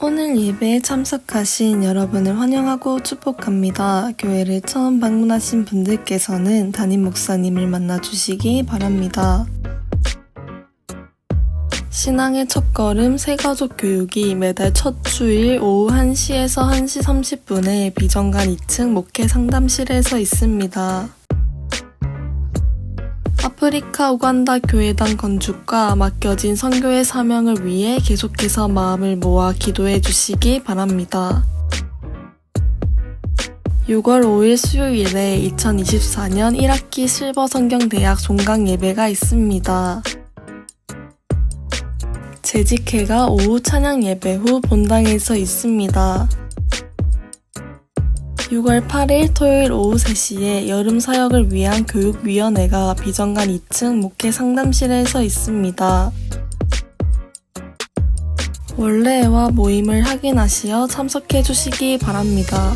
오늘 예배에 참석하신 여러분을 환영하고 축복합니다. 교회를 처음 방문하신 분들께서는 담임 목사님을 만나주시기 바랍니다. 신앙의 첫걸음 새가족 교육이 매달 첫 주일 오후 1시에서 1시 30분에 비정관 2층 목회 상담실에서 있습니다. 아프리카 우간다 교회당 건축과 맡겨진 선교의 사명을 위해 계속해서 마음을 모아 기도해 주시기 바랍니다. 6월 5일 수요일에 2024년 1학기 실버 성경대학 종강 예배가 있습니다. 재직회가 오후 찬양 예배 후 본당에서 있습니다. 6월 8일 토요일 오후 3시에 여름 사역을 위한 교육위원회가 비정관 2층 목회 상담실에서 있습니다. 원래와 모임을 확인하시어 참석해 주시기 바랍니다.